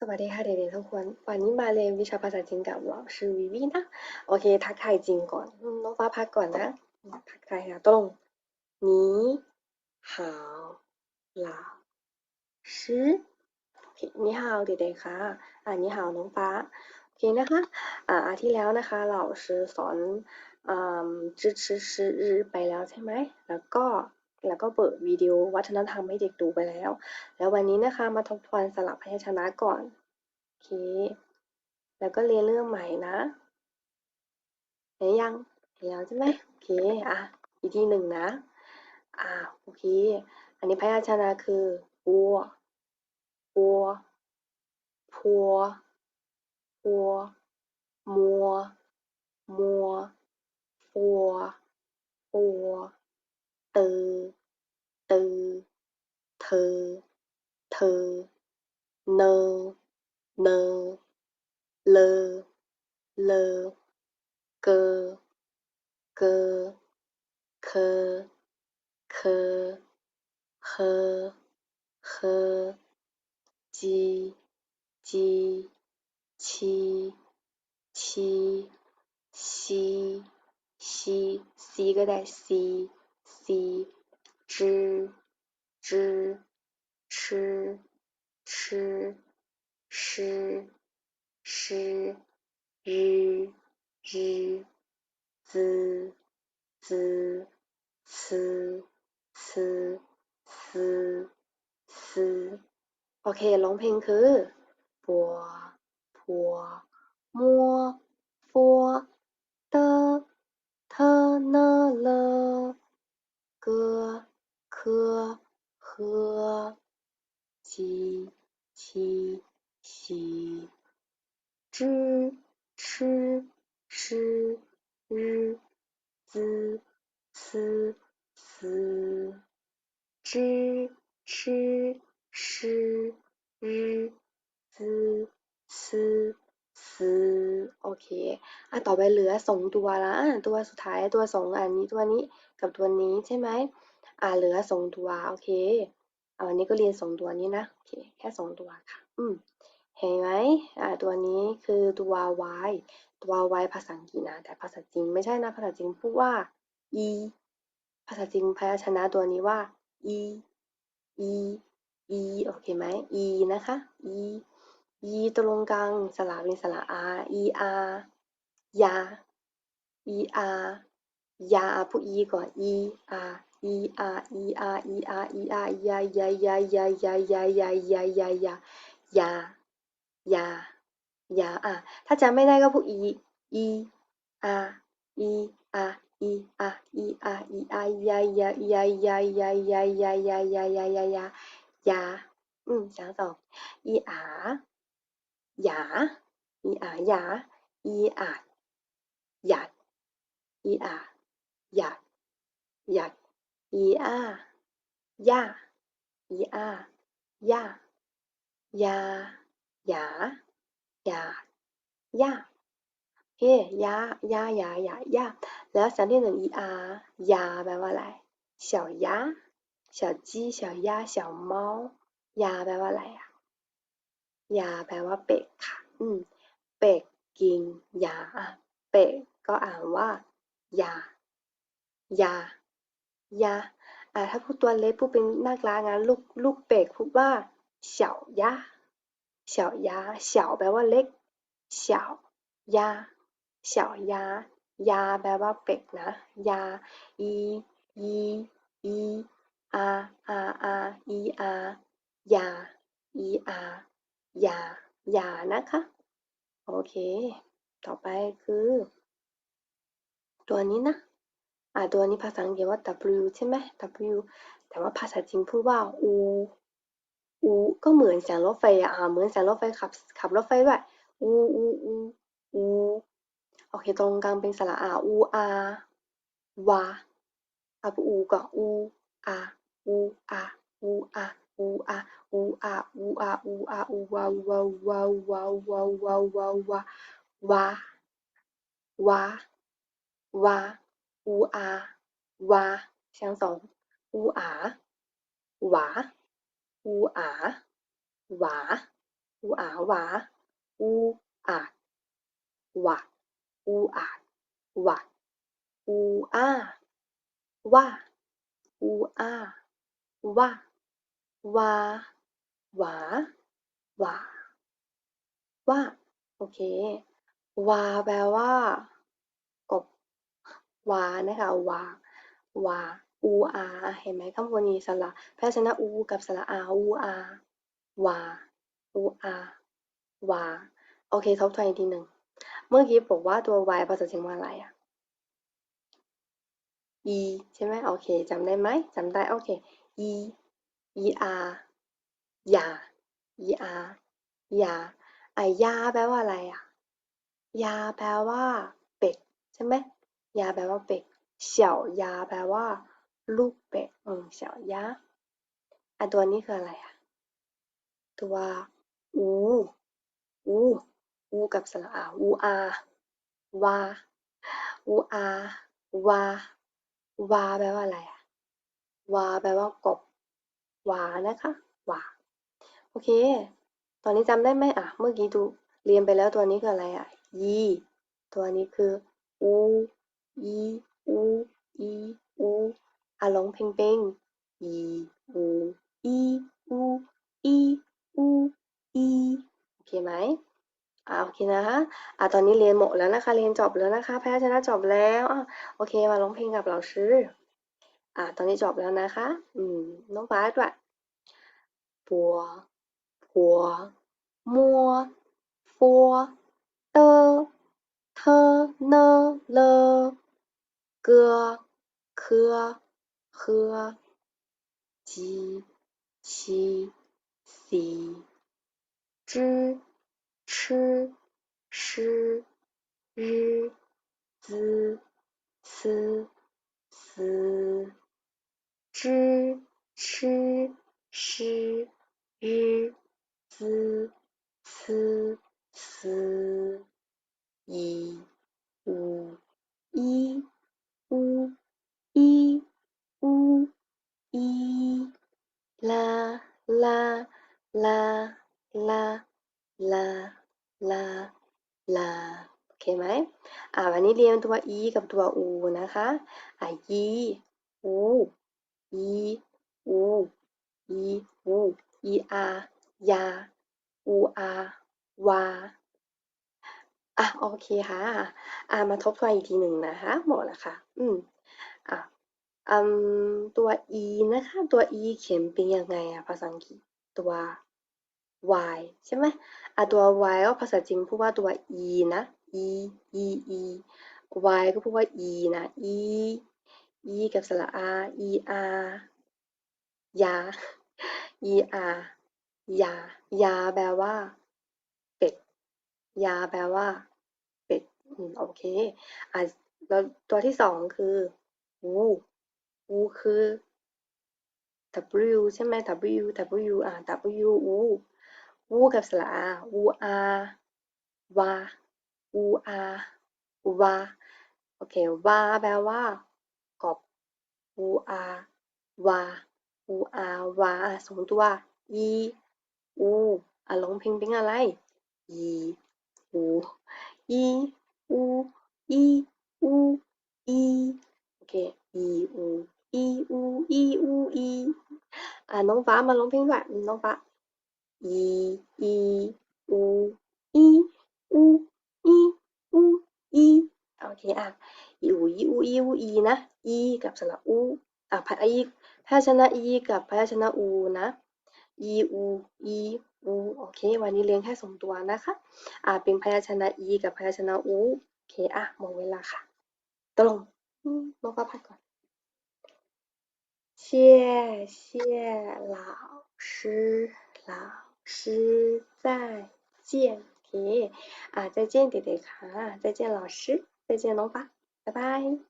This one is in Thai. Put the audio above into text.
สวัสดีค่ะเด็กๆทุกคนวันนี้มาเรียนวิชาภาษาจีนกับเราชื่อวิวีนะโอเค ทักทายจริงก่อนน้องฟ้าพักก่อนนะทักทายค่ะตรงนี้หาวลาชื่อโเนี่ฮาวเด็กๆค่ะอ่านี่ฮาวน้องฟ้าโอเคนะคะอ่าที่แล้วนะคะเราสอนอ่าจื้อชื่อชื่อไปแล้วใช่ไหมแล้วก็ แล้วก็เปิดวิดีโอวัฒนธรรมให้เด็กดูไปแล้ว แล้ววันนี้นะคะมาทบทวนสลับพยัญชนะก่อน โอเค แล้วก็เรียนเรื่องใหม่นะเห็นยังเห็นแล้วใช่ไหมโอเค อะ อีกทีหนึ่งนะ อ่าโอเค อันนี้พยัญชนะคือวัววัวพัวพัวมัว มัวฟัวฟัว 的的特特呢呢了了ธอเธอเ鸡鸡七七七七ะ个ลอะเ c z z c c s s r r z z c c s s OK，龙平可，波波摸。 รื้อจื้อซื้อซื้อจื้อชื่อชื่อรื้อจื้อซื้อซื้อโอเค อะต่อไปเหลือสองตัวละตัวสุดท้ายตัวสองอันนี้ตัวนี้กับตัวนี้ใช่ไหมอ่าเหลือสองตัว โอเค เอาวันนี้ก็เรียนสองตัวนี้นะ โอเค แค่สองตัวค่ะ อืม เห็นไหมอ่าตัวนี้คือตัว y ตัว y ภาษาอังกฤษนะ แต่ภาษาจีนไม่ใช่นะ ภาษาจีนพูดว่า e ภาษาจีนพยัญชนะตัวนี้ว่า e e e โอเคไหม e นะคะ e e ตรงกลางสระเป็นสระ r e r ยา e r ยาพูด e ก่อน e r e r e r e r e r ยายายายายายายายายายายายา ยา ยา อะถ้าจำไม่ได้ก็พูดอี อี อา อี อา อี อา อี อา อีอา ยา ยา ยา ยา ยา ยา ยา ยา ยา ยา ยา ยา ยา อืมสองสองอีอา หยา อีอา หยา อีอาดยาอีอา หยาดยาดอีอายาอีอา ย่า ยา หยา หยา ย่าโอเคยายาหยาหยาย่าแล้วสันที่หนึ่ง e r ยาแปลว่าอะไร小鸭小鸡小鸭小猫ยาแปลว่าอะไรอ่ะยาแปลว่าเป็ดค่ะ อืม เป็ดกินยาอ่ะเป็ดก็อ่านว่า ยา ยา ยา อ่า ถ้าพูดตัวเล็กพูดเป็นนักลางานลูกลูกเป็ดพูดว่า เฉาย้า เฉาแปลว่าเล็ก เฉาย้า เฉาย้า ยาแปลว่าเป็ดนะ ยา อี อี อี อา อา อา อี อา ยา อี อา ยา ยา นะคะ โอเค ต่อไปคือ ตัวนี้นะ อ่าตัวนี้ภาษาอังกฤษว่า W ใช่ไหม W แต่ว่าภาษาจีนพูดว่า U U ก็เหมือนเสียงรถไฟอะอ่าเหมือนเสียงรถไฟขับ ขับรถไฟด้วย U U U U โอเคตรงกลางเป็นสระอา U R วาอะอูก่อน U R U R U R U R U R U R U R U วาวาวาวาวาวาวาวา วา วา วา อูอา วา เสียงสอง อูอา หวา อูอาหวาอูอาหวาอูอาหวาอูอาหวาอูอาว่าอูอาว่าว่าหวาหวาว่าโอเควาแปลว่ากบวานะคะวาวา อูอา เห็นไหมคำวันนี้สระพยัญชนะอูกับสระอา อูอา วา อูอา วา โอเค ทบทวนอีกทีหนึ่ง เมื่อกี้บอกว่าตัว y ภาษาจีนว่าอะไรอะ e ใช่ไหมโอเคจำได้ไหมจำได้ โอเค e e r ยา e r ยาไอยาแปลว่าอะไรอะยาแปลว่าเป็ดใช่ไหมยาแปลว่าเป็ดเสี่ยวยาแปลว่า ลูกเป็ดอืมเสี่ยวยาอะตัวนี้คืออะไรอะ ตัวอูอูอูกับสระอาอูอาวาอูอาวาวาแปลว่าอะไรอะวาแปลว่ากบวานะคะวาโอเค ตอนนี้จำได้ไหมอะ เมื่อกี้ดูเรียนไปแล้วตัวนี้คืออะไรอะยีตัวนี้คืออูอีอูอีอู อะร้องเพลงเพลงอีอูอีอูอีอูอีโอเคไหมอ่าโอเคนะคะอ่าตอนนี้เรียนหมดแล้วนะคะ เรียนจบแล้วนะคะ แพ้ชนะจบแล้วอะโอเค มาร้องเพลงกับเราชื่ออ่า ตอนนี้จบแล้วนะคะ อืม น้องฟ้าด้วยปัวผัวมัวฟัวเตอเธอเนอเลอเกือเคือ h j q c z c sh r z s s z c sh r z s s 一五一五一。一五一 u i la ลาลาลาลาลาลาโอเคไหมอ่าวันนี้เรียนตัวอีกับตัวอูนะคะอะ e u e u e u e ายาอูอาวาอะโอเคค่ะ อ่ามาทบทวนอีกทีหนึ่งนะคะ หมดแล้วค่ะ อืมอะ อืม ตัว e นะคะ ตัว e เขียนเป็นยังไงอะภาษาอังกฤษ ตัว y ใช่ไหมอะตัว y ก็ภาษาจีนพูดว่าตัว e นะ e e e y ก็พูดว่า e นะ e e กับสระ r e r ยา e r ยา ยาแปลว่า เป็ด ยาแปลว่า เป็ดอืมโอเค อะแล้วตัวที่สองคือ วู วูคือ w ใช่ไหม w w อ่า w วูวูกับสระอาวูอาวาวูอาวาโอเควาแปลว่ากบวูอาวาวูอาวาสองตัวอีอูอะร้องเพลงเป็นอะไรอีอูอีอูอีอูอีโอเคอีอู อีอูอีอูอีอะน้องฟ้ามาร้องพลงด้วยน้องฟ้าอีอีอูอีอูอีอูอีโอเคอะอีอูอีอูอีอูอีนะอีกับสระอูอะพยัญพยัญชนะอีกับพยัญชนะอูนะอีอูอีอูโอเค วันนี้เรียนแค่สองตัวนะคะอ่าเป็นพยัญชนะอีกับพยัญชนะอูโอเคอะหมดเวลาค่ะ ตรงน้องฟ้าพักก่อน 谢谢老师，老师再见，啊，再见，弟弟卡，再见，老师，再见，龙发，拜拜。